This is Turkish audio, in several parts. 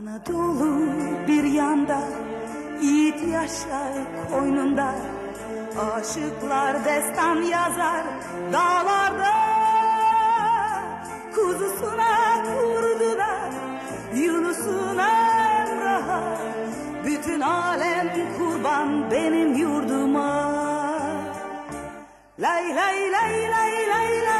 Anadolu bir yanda Yiğit yaşar koynunda. Aşıklar destan yazar dağlarda Kuzusuna kurduna Yunus'una Emrah'a. Bütün alem kurban benim yurduma. Lay lay lay lay lay lay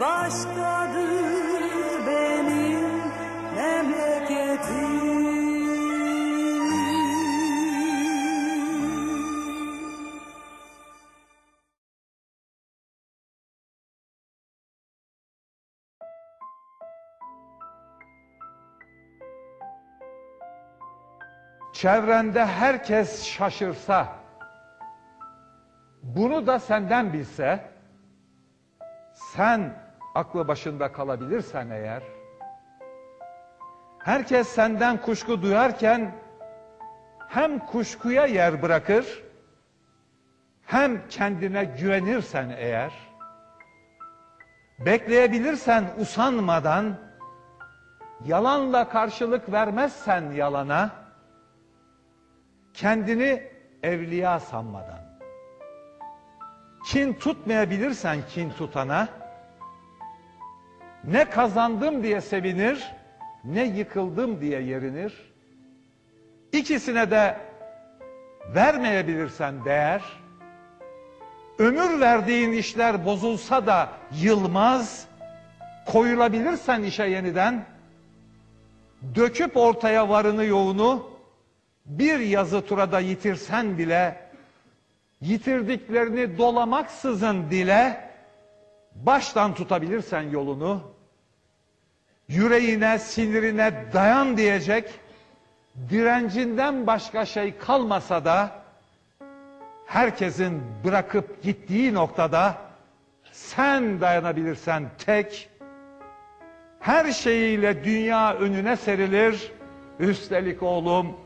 başkadır benim memleketim. Çevrende herkes şaşırsa, bunu da senden bilse, sen aklı başında kalabilirsen eğer, herkes senden kuşku duyarken, hem kuşkuya yer bırakır, hem kendine güvenirsen eğer, bekleyebilirsen usanmadan, yalanla karşılık vermezsen yalana, kendini evliya sanmadan, kin tutmayabilirsen kin tutana, ne kazandım diye sevinir, ne yıkıldım diye yerinir, ikisine de vermeyebilirsen değer, ömür verdiğin işler bozulsa da yılmaz, koyulabilirsen işe yeniden, döküp ortaya varını yoğunu, bir yazı turada yitirsen bile, yitirdiklerini dolamaksızın dile, baştan tutabilirsen yolunu, yüreğine, sinirine dayan diyecek, direncinden başka şey kalmasa da, herkesin bırakıp gittiği noktada, sen dayanabilirsen tek, her şeyiyle dünya önüne serilir, üstelik oğlum,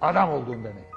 adam olduğun demek.